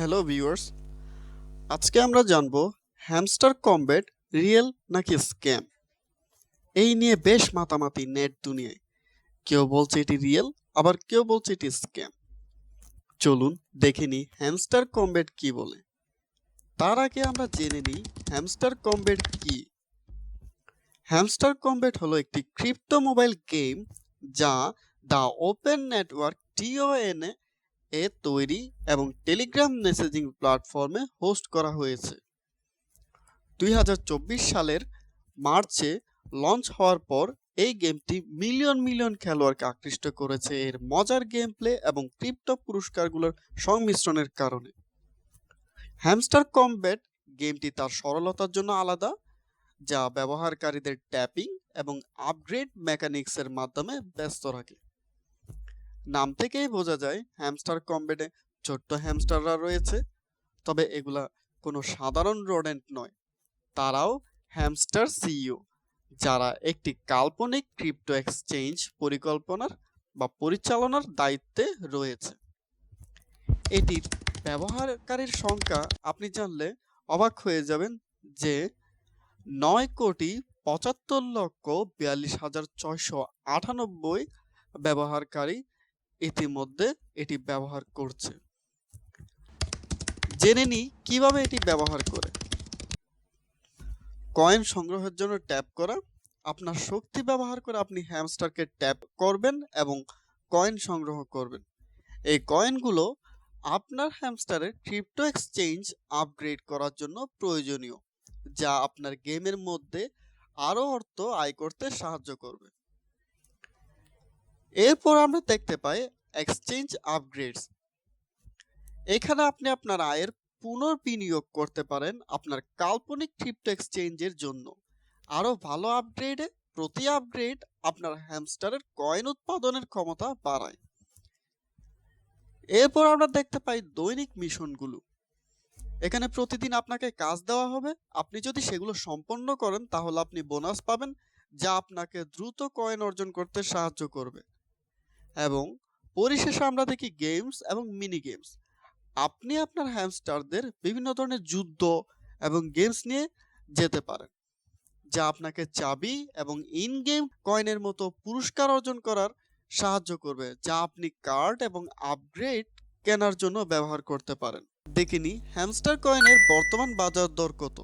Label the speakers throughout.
Speaker 1: Hello viewers আজকে আমরা জানব হ্যামস্টার কমব্যাট রিয়েল নাকি স্ক্যাম এই নিয়ে বেশ মাতামাতি নেট দুনিয়ায়। কেউ বলছে এটি রিয়েল আবার কেউ বলছে এটি স্ক্যাম চলুন দেখে নিই হ্যামস্টার কমব্যাট কি বলে। তার আগে আমরা জেনে নিই হ্যামস্টার কমব্যাট কি। হ্যামস্টার কমব্যাট হলো একটি ক্রিপ্টো মোবাইল গেম যা দ্য ওপেন নেটওয়ার্ক টিওএন এ তৈরি এবং টেলিগ্রাম মেসেজিং প্ল্যাটফর্মে হোস্ট করা হয়েছে। দুই হাজার চব্বিশ সালের মার্চে লঞ্চ হওয়ার পর এই গেমটি মিলিয়ন মিলিয়ন খেলোয়াড়কে আকৃষ্ট করেছে এর মজার গেম প্লে এবং ক্রিপ্টো পুরস্কারগুলোর সংমিশ্রণের কারণে। হ্যামস্টার কমব্যাট গেমটি তার সরলতার জন্য আলাদা, যা ব্যবহারকারীদের ট্যাপিং এবং আপগ্রেড মেকানিক্সের মাধ্যমে ব্যস্ত রাখে। নাম থেকেই বোঝা যায় হ্যামস্টার কমব্যাটে ছোট্ট হ্যামস্টাররা রয়েছে। তবে এগুলা কোনো সাধারণ রোডেন্ট নয়। তারাও হ্যামস্টার সিইও যারা একটি কাল্পনিক ক্রিপ্টো এক্সচেঞ্জ পরিকল্পনার বা পরিচালনার দায়িত্বে রয়েছে। এটির ব্যবহারকারীর সংখ্যা, আপনি জানলে অবাক হয়ে যাবেন যে নয় কোটি পঁচাত্তর লক্ষ বিয়াল্লিশ হাজার ছয়শো আটানব্বই ব্যবহারকারী ইতিমধ্যে এটি ব্যবহার করছে। জেনে নিই কীভাবে এটি ব্যবহার করে। কয়েন সংগ্রহের জন্য ট্যাপ করা, আপনার শক্তি ব্যবহার করে আপনি হ্যামস্টারকে ট্যাপ করবেন এবং কয়েন সংগ্রহ করবেন। এই কয়েনগুলো আপনার হ্যামস্টারের ক্রিপ্টো এক্সচেঞ্জ আপগ্রেড করার জন্য প্রয়োজনীয়, যা আপনার গেমের মধ্যে আরও অর্থ আয় করতে সাহায্য করবে। এরপর আমরা দেখতে পাই এক্সচেঞ্জ আপগ্রেডস এখানে আপনি আপনার আয়ের পুনর্বিনিয়োগ করতে পারেন আপনার কাল্পনিক ক্রিপ্টো এক্সচেঞ্জের জন্য। আরও ভালো আপগ্রেডে প্রতি আপগ্রেড আপনার হ্যামস্টারের কয়েন উৎপাদনের ক্ষমতা বাড়ায়। এরপর আমরা দেখতে পাই দৈনিক মিশনগুলো। এখানে প্রতিদিন আপনাকে কাজ দেওয়া হবে। আপনি যদি সেগুলো সম্পন্ন করেন তাহলে আপনি বোনাস পাবেন, যা আপনাকে দ্রুত কয়েন অর্জন করতে সাহায্য করবে। এবং পরিশেষে আমরা দেখি গেমস এবং মিনি গেমস আপনি আপনার হ্যামস্টারদের বিভিন্ন ধরনের যুদ্ধ এবং গেমস নিয়ে যেতে পারেন, যা আপনাকে চাবি এবং ইন গেম কয়েনের মতো পুরস্কার অর্জন করার সাহায্য করবে, যা আপনি কার্ড এবং আপগ্রেড কেনার জন্য ব্যবহার করতে পারেন। দেখিনি হ্যামস্টার কয়েনের বর্তমান বাজার দর কত?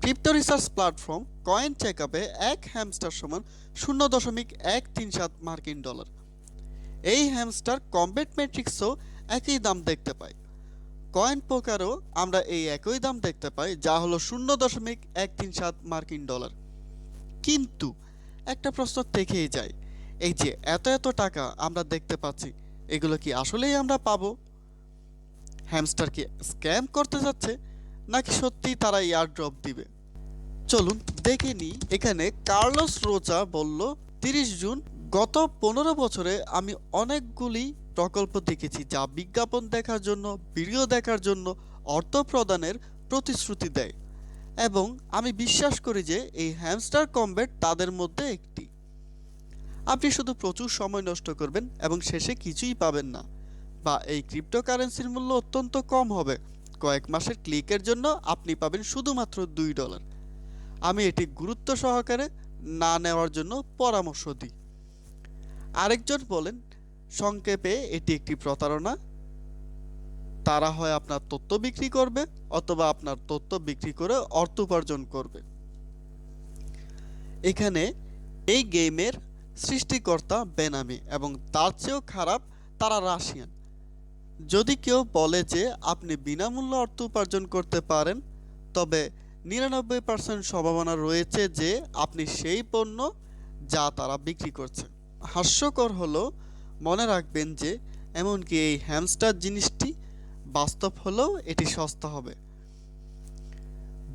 Speaker 1: Crypto research platform coin check আপে এক হ্যামস্টার সমান শূন্য দশমিক এক তিন সাত মার্কিন ডলার এই হ্যামস্টার কম্বেট ম্যাট্রিক্সও একই দাম দেখতে পাই কয়েন পোকারও আমরা এই একই দাম দেখতে পাই, যা হলো শূন্য দশমিক এক তিন সাত মার্কিন ডলার। কিন্তু একটা প্রশ্ন থেকেই যায়, এই যে এত এত টাকা আমরা দেখতে পাচ্ছি, এগুলো কি আসলেই আমরা পাবো? হ্যামস্টার কি স্ক্যাম করতে যাচ্ছে, নাকি সত্যি তারা ইয়ার ড্রপ দিবে? চলুন দেখে নিই, এখানে কার্লোস রোচা বলল তিরিশ জুন গত পনেরো বছরে আমি অনেকগুলি প্রকল্প দেখেছি যা বিজ্ঞাপন দেখার জন্য, ভিডিও দেখার জন্য অর্থ প্রদানের প্রতিশ্রুতি দেয় এবং আমি বিশ্বাস করি যে এই হ্যামস্টার কমব্যাট তাদের মধ্যে একটি। আপনি শুধু প্রচুর সময় নষ্ট করবেন এবং শেষে কিছুই পাবেন না বা এই ক্রিপ্টোকারেন্সির মূল্য অত্যন্ত কম হবে। কয়েক মাসের ক্লিকের জন্য আপনি পাবেন শুধুমাত্র দুই ডলার। আমি এটি গুরুত্ব সহকারে না নেওয়ার জন্য পরামর্শ দিই। আরেকজন বলেন, সংক্ষেপে এটি একটি প্রতারণা। তারা হয় আপনার তথ্য বিক্রি করবে অথবা আপনার তথ্য বিক্রি করে অর্থ উপার্জন করবে। এখানে এই গেমের সৃষ্টিকর্তা বেনামি এবং তার চেয়েও খারাপ তারা রাশিয়ান। যদি কেউ বলে যে আপনি বিনামূল্যে অর্থ উপার্জন করতে পারেন, তবে নিরানব্বই পার্সেন্ট সম্ভাবনা রয়েছে যে আপনি সেই পণ্য যা তারা বিক্রি করছে। হাস্যকর হলো, মনে রাখবেন যে, এমনকি এই হ্যামস্টার জিনিসটি বাস্তব হলেও এটি সস্তা হবে।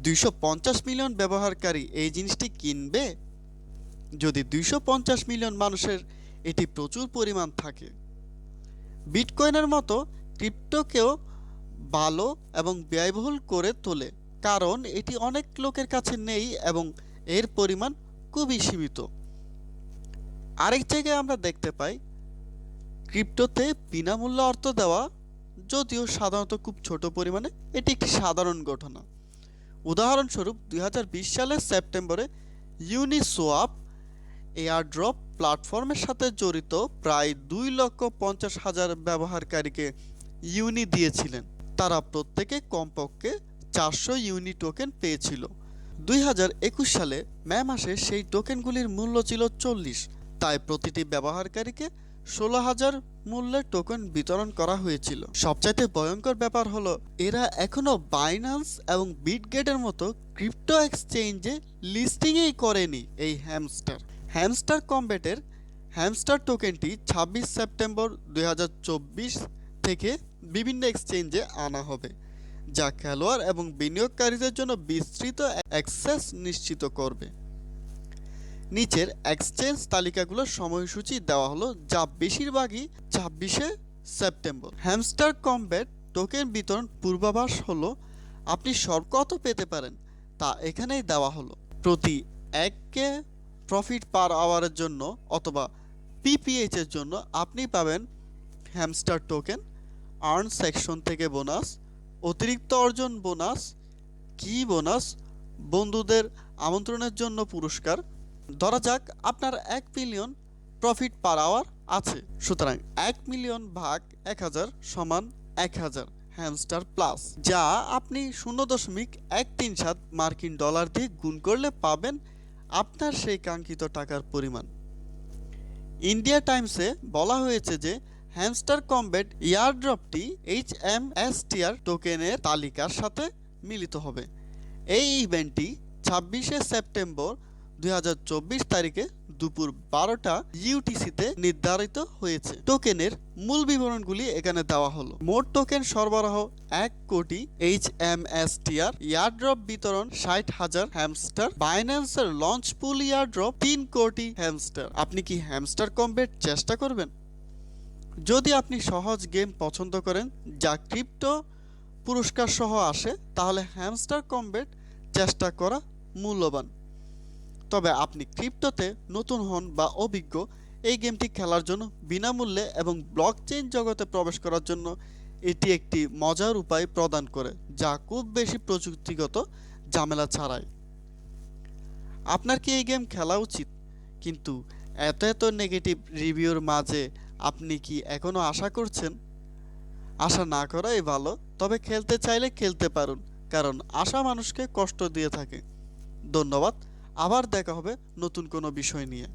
Speaker 1: দুইশো পঞ্চাশ মিলিয়ন ব্যবহারকারী এই জিনিসটি কিনবে? যদি দুইশো পঞ্চাশ মিলিয়ন মানুষের এটি প্রচুর পরিমাণ থাকে। বিটকয়েনের মতো ক্রিপ্টোকেও ভালো এবং ব্যয়বহুল করে তোলে, কারণ এটি অনেক লোকের কাছে নেই এবং এর পরিমাণ খুবই সীমিত। আরেক জায়গায় আমরা দেখতে পাই, ক্রিপ্টোতে বিনামূল্যে অর্থ দেওয়া, যদিও সাধারণত খুব ছোট পরিমাণে, এটি একটি সাধারণ ঘটনা। উদাহরণস্বরূপ, দুই হাজার বিশ সালের সেপ্টেম্বরে ইউনিসোয়াপ এয়ারড্রপ প্ল্যাটফর্মের সাথে জড়িত প্রায় দুই লক্ষ পঞ্চাশ হাজার ব্যবহারকারীকে ইউনি দিয়েছিলেন। তারা প্রত্যেকে কমপক্ষে চারশো ইউনি টোকেন পেয়েছিল। দুই হাজার একুশ সালে মে মাসে সেই টোকেনগুলির মূল্য ছিল চল্লিশ। তাই প্রতিটি ব্যবহারকারীকে ষোলো হাজার মূল্যের টোকেন বিতরণ করা হয়েছিল। সবচাইতে ভয়ঙ্কর ব্যাপার হলো, এরা এখনও বাইন্যান্স এবং বিটগেটের মতো ক্রিপ্টো এক্সচেঞ্জে লিস্টিংই করেনি এই হ্যামস্টার হ্যামস্টার কম্বেটের হ্যামস্টার টোকেনটি ছাব্বিশ সেপ্টেম্বর দু হাজার চব্বিশ থেকে বিভিন্ন এক্সচেঞ্জে আনা হবে, যা খেলোয়াড় এবং বিনিয়োগকারীদের জন্য বিস্তৃত অ্যাক্সেস নিশ্চিত করবে। নিচের এক্সচেঞ্জ তালিকাগুলোর সময়সূচি দেওয়া হলো যা বেশিরভাগই ছাব্বিশে সেপ্টেম্বর। হ্যামস্টার কমব্যাট টোকেন বিতরণ পূর্বাভাস হলো, আপনি সব কত পেতে পারেন, তা এখানেই দেওয়া হলো। প্রতি এককে প্রফিট পার আওয়ারের জন্য অথবা পিপিএইচ এর জন্য আপনি পাবেন হ্যামস্টার টোকেন আর্ন সেকশন থেকে বোনাস অতিরিক্ত অর্জন বোনাস কি বোনাস বন্ধুদের আমন্ত্রণের জন্য পুরস্কার ধরা যাক আপনার এক মিলিয়ন প্রফিট পার আওয়ার আছে। সুতরাং এক মিলিয়ন ভাগ এক হাজার সমান এক হাজার হ্যামস্টার প্লাস যা আপনি শূন্য দশমিক এক তিন সাত মার্কিন ডলার দিয়ে গুণ করলে পাবেন আপনার সেই কাঙ্ক্ষিত টাকার পরিমাণ। ইন্ডিয়া টাইমসে বলা হয়েছে যে হ্যামস্টার কমব্যাট ইয়ারড্রপটি এইচ এম এস টিআর টোকেনের তালিকার সাথে মিলিত হবে। এই ইভেন্টটি ছাব্বিশে সেপ্টেম্বর দুই হাজার চব্বিশ তারিখে দুপুর বারোটা ইউটিসিতে নির্ধারিত হয়েছে। টোকেনের মূল বিবরণগুলি এখানে দেওয়া হলো। মোট টোকেন সরবরাহ এক কোটি H M S T R airdrop বিতরণ ষাট হাজার হ্যামস্টার, বাইন্যান্সের লঞ্চ পুল ইয়ারড্রপ তিন কোটি হ্যামস্টার। আপনি কি হ্যামস্টার কমবেট চেষ্টা করবেন? যদি আপনি সহজ গেম পছন্দ করেন যা ক্রিপ্টো পুরস্কার সহ আসে, তাহলে হ্যামস্টার কমবেট চেষ্টা করা মূল্যবান। তবে আপনি ক্রিপ্টোতে নতুন হন বা অভিজ্ঞ, এই গেমটি খেলার জন্য বিনামূল্যে এবং ব্লকচেইন জগতে প্রবেশ করার জন্য এটি একটি মজার উপায় প্রদান করে, যা খুব বেশি প্রযুক্তিগত ঝামেলা ছাড়াই। আপনার কি এই গেম খেলা উচিত? কিন্তু এত এত নেগেটিভ রিভিউর মাঝে আপনি কি এখনও আশা করছেন? আশা না করাই ভালো, তবে খেলতে চাইলে খেলতে পারুন, কারণ আশা মানুষকে কষ্ট দিয়ে থাকে। ধন্যবাদ। আবার দেখা হবে নতুন কোনো বিষয় নিয়ে।